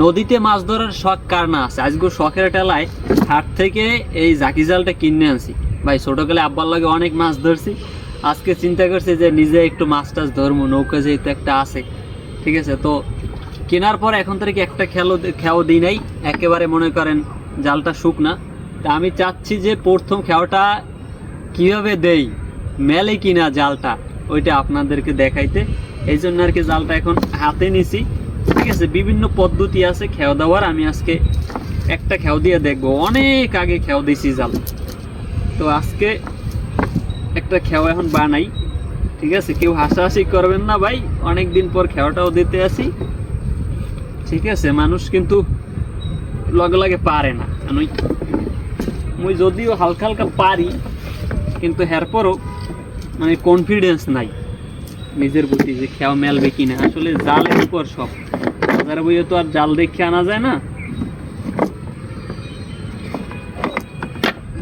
নদীতে মাছ ধরার শখ কার না আছে? আজকে শখের টেলায় হাট থেকে এই জাকি জালটা কিনে আনছি। ভাই, ছোটকালে আব্বার লাগে অনেক মাছ ধরছি। আজকে চিন্তা করছি যে নিজে একটু মাছ টাছ ধরবো নৌকা যেহেতু একটা আছে। ঠিক আছে, তো কেনার পর এখন থেকে একটা খেলো খেয়াও দিই নাই। একেবারে মনে করেন জালটা শুক না। তা আমি চাচ্ছি যে প্রথম খেয়াটা কীভাবে দেই, মেলে কিনা জালটা, ওইটা আপনাদেরকে দেখাইতে। এই জন্য আর কি জালটা এখন হাতে নিছি। ঠিক আছে, বিভিন্ন পদ্ধতি আছে খেয়াও দেওয়ার, আমি আজকে একটা খেয়াও দিয়ে দেখব। অনেক আগে খেয়াও দিছি জাল। তো আজকে একটা খেয়াও এখন বানাই, ঠিক আছে? কেউ হাসাহাসি করবেন না ভাই অনেক দিন পর খেয়াটাও দিতে আসি। ঠিক আছে, মানুষ কিন্তু লগে লগে পারে না। মুই যদিও হালকা হালকা পারি, কিন্তু এরপরও মানে কনফিডেন্স নাই। নিজের প্রতি যে খেয়াও মেলবে কিনা। আসলে জালের উপর সব। বাজারে বইয়ে তো আর জাল দেখে আনা যায় না।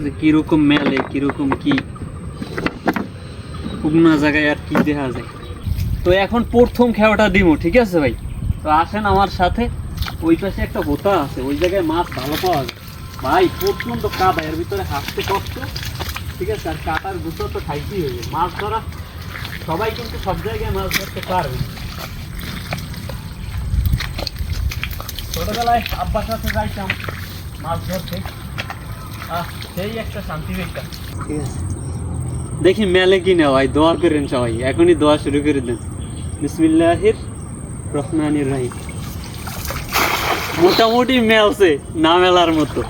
যে কীরকম মেলে, কীরকম কি? শুকনা জায়গায় আর কি দেখা যায়? তো এখন প্রথম খেয়াটা দিব ঠিক আছে ভাই? তো আসেন আমার সাথে। ওই পাশে একটা হোতা আছে, ওই জায়গায় মাছ ভালো পাওয়া যায়। ভাই প্রচণ্ড কাদা, এর ভিতরে হাঁটতে কষ্ট। ঠিক আছে, আর কাটার গুঁতো তো খাইতেই হয়ে যায় মাছ ধরা সবাই কিন্তু সব জায়গায় মাছ ধরতে পারবে। ছোটবেলায় আব্বার সাথে যাইতাম মাছ ধরতে। আহ, সেই একটা শান্তি পেতাম। ঠিক আছে। দেখি মেলে কি না ভাই দোয়া করেন সবাই। এখনই দোয়া শুরু করে দেন। বিসমিল্লাহির রহমানির রহিম। মোটামুটি মেলছে, না মেলার মতো।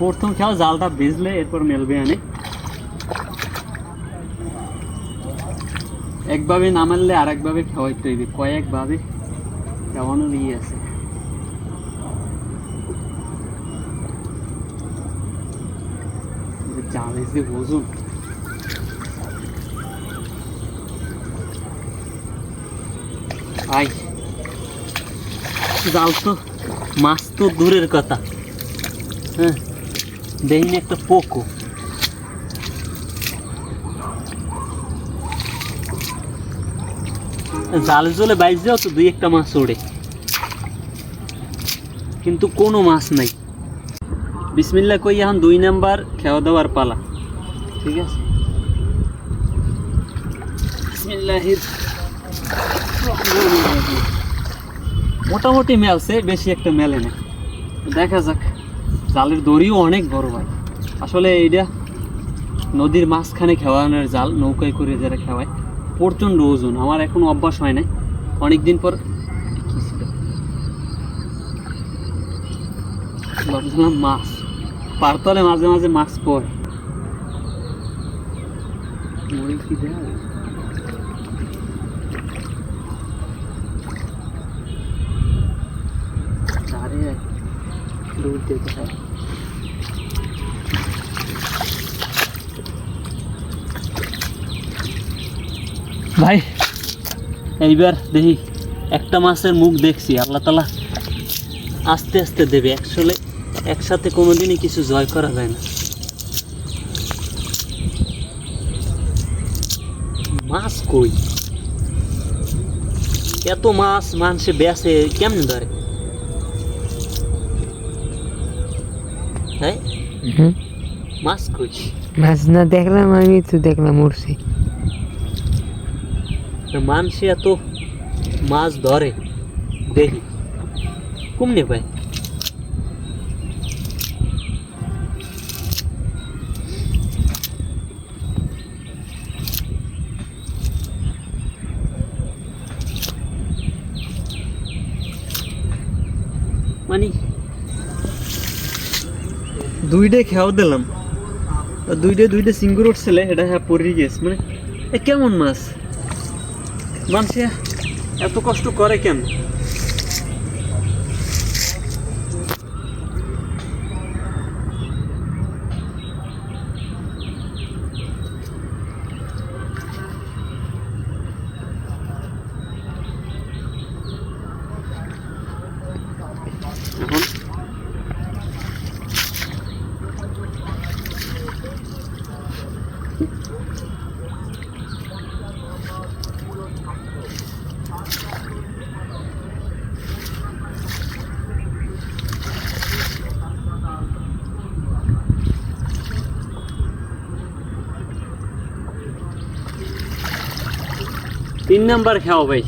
প্রথম খেয়াল জালটা ভিজলে এরপর মেলবে আনে একভাবে না মারলে আর একভাবে খাওয়াইতে হইবে। কয়েকভাবে খাওয়ানোর ইয়ে আছে। যে জালের যে ওজন। আই, জাল তো মাছ তো দূরের কথা। হ্যাঁ। দেখিনি একটা পোকো। জালে জলে বাইশ যাও তো, দুই একটা মাছ ওড়ে। কিন্তু কোনো মাছ নাই। বিসমিল্লা কই, এখন দুই নাম্বার খাওয়া দাওয়ার পালা। ঠিক আছে? বিসমিল্লাহির। মোটামুটি মেলছে, বেশি একটা মেলে না। দেখা যাক। জালের দড়িও অনেক বড় ভাই। আসলে এইটা নদীর মাঝখানে খাওয়ানোর জাল, নৌকায় করে যারা খাওয়ায়, প্রচণ্ড ওজন। আমার এখন অভ্যাস হয় নাই। অনেক দিন পর মাছ। পারতলে মাঝে মাঝে মাছ পড়ে। কি যায়? আরে দিতে হয় ভাই। এইবার দেখি একটা মাছের মুখ দেখছি আল্লাহ তালা আস্তে আস্তে দেবে। আসলে একসাথে কোনোদিনই কিছু জয় করা যায় না। মাছ কই? এত মাছ মানুষে বেসে কেমনে ধরে? হ্যাঁ? হুম। মাছ কই? মাছ না দেখলাম আমি তো দেখলাম উঠছি মানুষে এত মাছ ধরে দেখি। কমনে পায়। মানে দুইটা খেয়াও দিলাম। দুইটাই দুইটা দুইটা সিঙ্গুর উঠছিলে এটা হ্যাঁ পরি গেছে। মানে এ কেমন মাছ? মানুষে এত কষ্ট করে কেন এখন তিন নাম্বার খাও ভাই।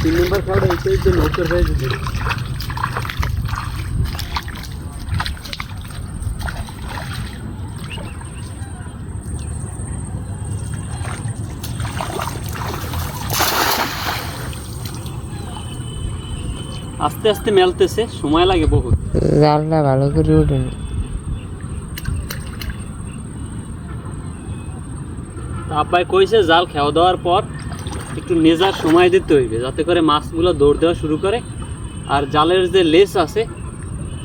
তিন নাম্বার খাওয়াটা এইটাই তো নৌকার ভাই আস্তে আস্তে মেলতেছে সময় লাগে বহুত। জালটা ভালো করে উঠে না তা আব্বাই কইছে জাল খাওয়া দেওয়ার পর একটু নেজার সময় দিতে হইবে, যাতে করে মাছগুলো দৌড় দেওয়া শুরু করে। আর জালের যে লেস আছে,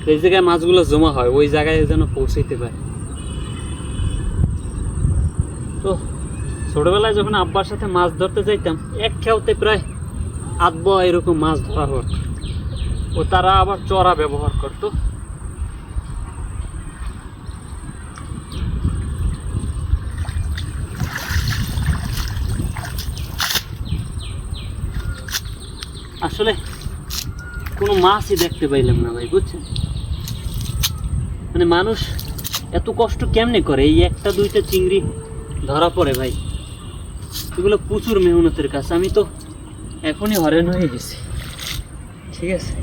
সেই জায়গায় মাছগুলো জমা হয়, ওই জায়গায় যেন পৌঁছাইতে পারে। তো ছোটবেলায় যখন আব্বার সাথে মাছ ধরতে যাইতাম, এক খেয়াতে প্রায় আধব এরকম মাছ ধরা হতো। ও তারা আবার চড়া ব্যবহার করতো। আসলে কোনো মাছই দেখতে পাইলাম না ভাই, বুঝছেন? মানে মানুষ এত কষ্ট কেমনে করে? এই একটা, দুইটা চিংড়ি ধরা পড়ে ভাই। এগুলো প্রচুর মেহনতের কাজ। আমি তো এখনই হরেন হয়ে গেছি। ঠিক আছে?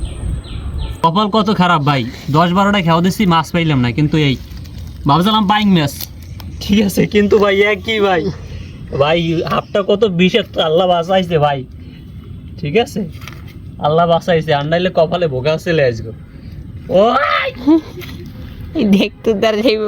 কপাল কত খারাপ ভাই। দশ বারোটা খেয়াও দিছি, মাছ পাইলাম না। কিন্তু এই ভাবছিলাম বাইং মাছ। ঠিক আছে, কিন্তু ভাই একই ভাই। ভাই হাফটা কত বিষাক্ত, আল্লাহ বাঁচাইছে ভাই। ঠিক আছে? আল্লাহ বাঁচাইছে আন্ডাইলে কপালে ভোগা চলে আসব ও দেখতে যাইব।